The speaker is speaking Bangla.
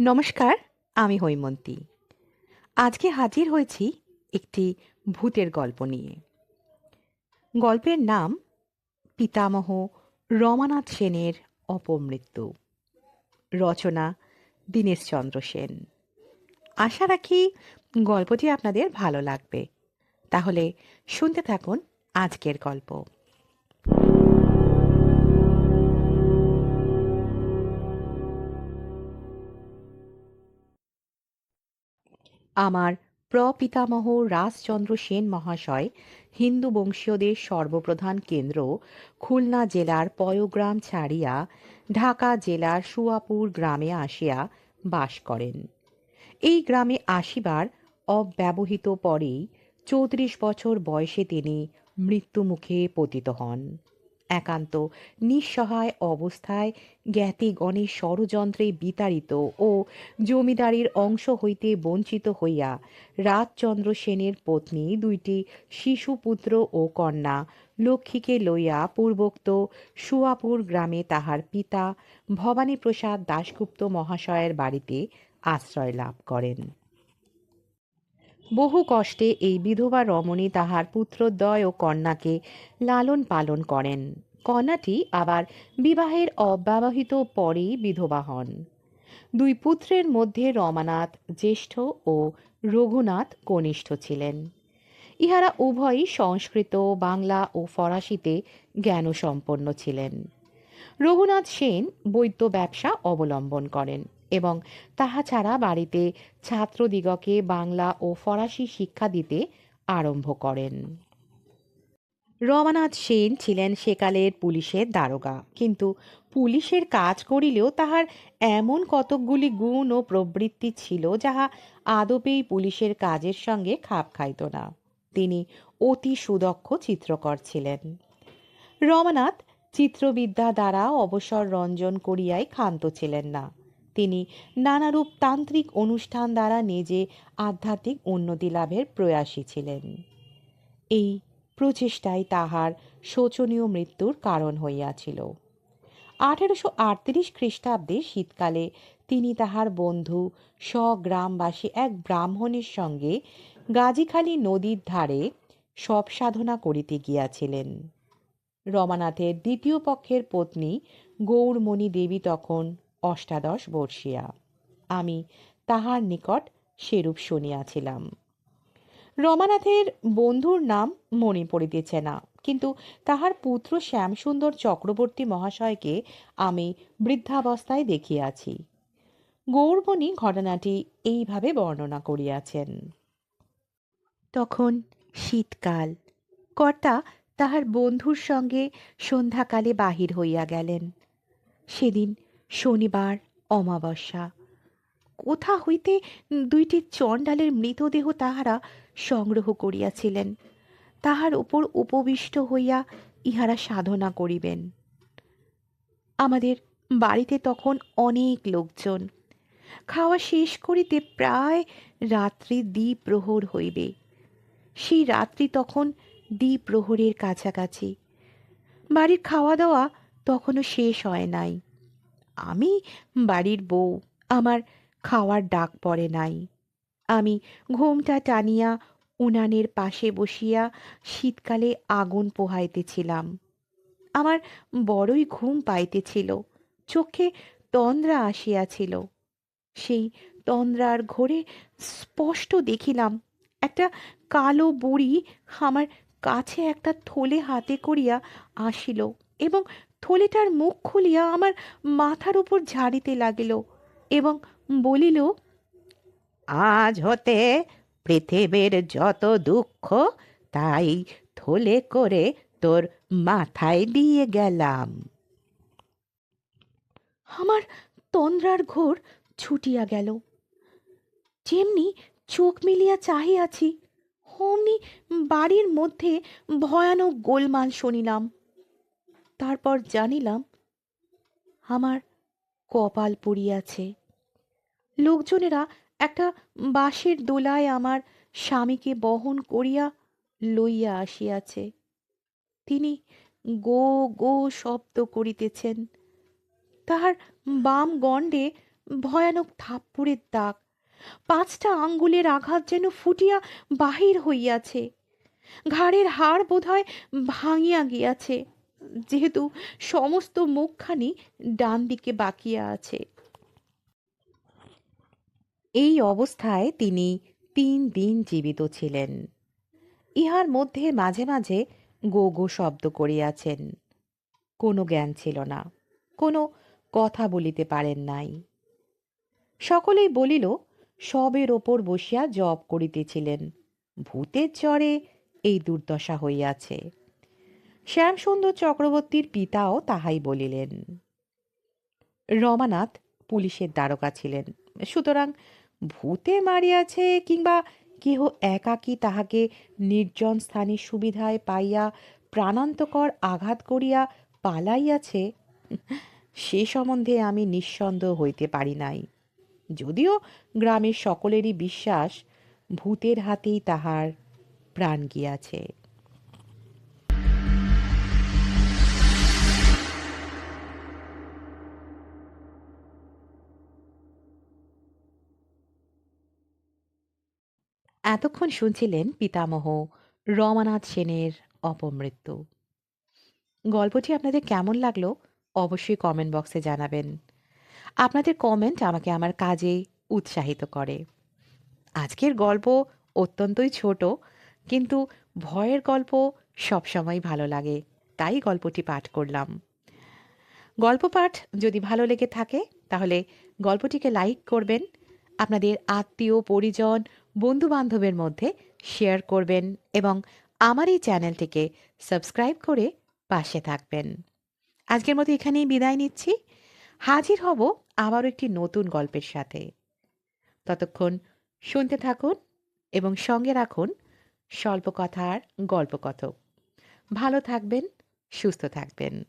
নমস্কার, আমি হৈমন্তী। আজকে হাজির হয়েছি একটি ভূতের গল্প নিয়ে। গল্পের নাম পিতামহ রমানাথ সেনের অপমৃত্যু। রচনা দীনেশচন্দ্র সেন। আশা রাখি গল্পটি আপনাদের ভালো লাগবে। তাহলে শুনতে থাকুন আজকের গল্প। আমার প্রপিতামহ রাজচন্দ্র সেন মহাশয়, হিন্দু বংশীয়দের সর্বপ্রধান কেন্দ্র, খুলনা জেলার পয়োগ্রাম ছাড়িয়া ঢাকা জেলার সুয়াপুর গ্রামে আসিয়া বাস করেন। এই গ্রামে আসিবার অব্যবহিত পরেই চৌত্রিশ বছর বয়সে তিনি মৃত্যুমুখে পতিত হন। একান্ত, নিঃসহায় অবস্থায় জ্ঞাতি জ্ঞাতিগণের ষড়যন্ত্রে বিতাড়িত ও জমিদারির অংশ হইতে বঞ্চিত হইয়া রাজচন্দ্র সেনের পত্নী দুইটি শিশুপুত্র ও কন্যা লক্ষ্মীকে লইয়া পূর্বোক্ত সুয়াপুর গ্রামে তাহার পিতা ভবানীপ্রসাদ দাশগুপ্ত মহাশয়ের বাড়িতে আশ্রয় লাভ করেন। বহু কষ্টে এই বিধবা রমণী তাহার পুত্রদ্বয় ও কন্যাকে লালন পালন করেন। কন্যাটি আবার বিবাহের অব্যবহিত পরেই বিধবা হন। দুই পুত্রের মধ্যে রমানাথ জ্যেষ্ঠ ও রঘুনাথ কনিষ্ঠ ছিলেন। ইহারা উভয়ই সংস্কৃত, বাংলা ও ফরাসিতে জ্ঞানসম্পন্ন ছিলেন। রঘুনাথ সেন বৈদ্য ব্যবসা অবলম্বন করেন। এবং তাহা ছাড়া বাড়িতে ছাত্রদিগকে বাংলা ও ফরাসি শিক্ষা দিতে আরম্ভ করেন। রমানাথ সেন ছিলেন সেকালের পুলিশের দারোগা। কিন্তু পুলিশের কাজ করিলেও তাহার এমন কতকগুলি গুণ ও প্রবৃত্তি ছিল যাহা আদপেই পুলিশের কাজের সঙ্গে খাপ খাইত না। তিনি অতি সুদক্ষ চিত্রকর ছিলেন। রমানাথ চিত্রবিদ্যা দ্বারা অবসর রঞ্জন করিয়াই ক্ষান্ত ছিলেন না। তিনি নানারূপ তান্ত্রিক অনুষ্ঠান দ্বারা নিজে আধ্যাত্মিক উন্নতি লাভের প্রয়াসী ছিলেন। এই প্রচেষ্টাই তাহার শোচনীয় মৃত্যুর কারণ হইয়াছিল। আঠেরোশো আটত্রিশ খ্রিস্টাব্দে শীতকালে তিনি তাহার বন্ধু স্বগ্রামবাসী এক ব্রাহ্মণের সঙ্গে গাজীখালী নদীর ধারে সব সাধনা করিতে গিয়াছিলেন। রমানাথের দ্বিতীয় পক্ষের পত্নী গৌরমণি দেবী তখন অষ্টাদশ বর্ষিয়া। আমি তাহার নিকট সেরূপ শুনিয়াছিলাম। রমানাথের বন্ধুর নাম মনে পড়িতেছে না, কিন্তু তাহার পুত্র শ্যামসুন্দর চক্রবর্তী মহাশয়কে আমি বৃদ্ধাবস্থায় দেখিয়াছি। গৌরবণী ঘটনাটি এইভাবে বর্ণনা করিয়াছেন। তখন শীতকাল, কর্তা তাহার বন্ধুর সঙ্গে সন্ধ্যাকালে বাহির হইয়া গেলেন। সেদিন শনিবার, অমাবস্যা। কোথা হইতে দুইটি চণ্ডালের মৃতদেহ তাহারা সংগ্রহ করিয়াছিলেন, তাহার উপর উপবিষ্ট হইয়া ইহারা সাধনা করিবেন। আমাদের বাড়িতে তখন অনেক লোকজন। খাওয়া শেষ করিতে প্রায় রাত্রি দ্বিপ্রহর হইবে। সেই রাত্রি তখন দ্বিপ্রহরের কাছাকাছি। বাড়ির খাওয়া দাওয়া তখনও শেষ হয় নাই। আমি বাড়ির বউ, আমার খাওয়ার ডাক পড়ে নাই। আমি ঘুমটা টানিয়া উনানের পাশে বসিয়া শীতকালে আগুন পোহাইতেছিলাম। আমার বড়ই ঘুম পাইতেছিল, চোখে তন্দ্রা আসিয়াছিল। সেই তন্দ্রার ঘোরে স্পষ্ট দেখিলাম একটা কালো বুড়ি আমার কাছে একটা থলে হাতে করিয়া আসিল এবং থলেটার মুখ খুলিয়া আমার মাথার উপর ঝাড়িতে লাগিল এবং বলিল, আজ হতে পৃথিবীর যত দুঃখ, তাই থলে করে তোর মাথায় দিয়ে গেলাম। আমার তন্দ্রার ঘোর ছুটিয়া গেল। যেমনি চোখ মিলিয়া চাহিয়াছি, অমনি বাড়ির মধ্যে ভয়ানক গোলমাল শুনিলাম। তারপর জানিলাম, আমার কপাল পুড়িয়াছে। লোকজনেরা একটা বাঁশের দোলায় আমার স্বামীকে বহন করিয়া লইয়া আসিয়াছে। তিনি গো গো শব্দ করিতেছেন। তাহার বাম গণ্ডে ভয়ানক থাপ্পড়ের দাগ। পাঁচটা আঙ্গুলের আঘাত যেন ফুটিয়া বাহির হইয়াছে। ঘাড়ের হাড় বোধহয় ভাঙিয়া গিয়াছে। যেহেতু সমস্ত মুখখানি ডান দিকে বাকিয়া আছে। এই অবস্থায় তিনি তিন দিন জীবিত ছিলেন। ইহার মধ্যে মাঝে মাঝে গো গো শব্দ করিয়াছেন। কোনো জ্ঞান ছিল না, কোনো কথা বলিতে পারেন নাই। সকলেই বলিল, সবের ওপর বসিয়া জব করিতেছিলেন, ভূতের জ্বরে এই দুর্দশা হইয়াছে। শ্যামসুন্দর চক্রবর্তীর পিতাও তাহাই বলিলেন। রমানাথ পুলিশের দ্বারকা ছিলেন। সুতরাং ভূতে মারিয়াছে কিংবা কেহ একাকী তাহাকে নির্জন স্থানে সুবিধায় পাইয়া প্রাণান্তকর আঘাত করিয়া পালাইয়াছে, সে সম্বন্ধে আমি নিঃসন্দেহ হইতে পারি নাই। যদিও গ্রামের সকলেরই বিশ্বাস ভূতের হাতেই তাহার প্রাণ গিয়াছে। এতক্ষণ শুনছিলেন পিতামহ রমানাথ সেনের অপমৃত্যু। গল্পটি আপনাদের কেমন লাগল অবশ্যই কমেন্ট বক্সে জানাবেন। আপনাদের কমেন্ট আমাকে আমার কাজে উৎসাহিত করে। আজকের গল্প অত্যন্তই ছোট, কিন্তু ভয়ের গল্প সবসময় ভালো লাগে, তাই গল্পটি পাঠ করলাম। গল্প পাঠ যদি ভালো লেগে থাকে, তাহলে গল্পটিকে লাইক করবেন। আপনাদের আত্মীয় পরিজন বন্ধু বান্ধবের মধ্যে শেয়ার করবেন এবং আমার এই চ্যানেলটিকে সাবস্ক্রাইব করে পাশে থাকবেন। আজকের মতো এখানেই বিদায় নিচ্ছি। হাজির হব আবারও একটি নতুন গল্পের সাথে। ততক্ষণ শুনতে থাকুন এবং সঙ্গে রাখুন স্বল্প কথার গল্পকথক। ভালো থাকবেন, সুস্থ থাকবেন।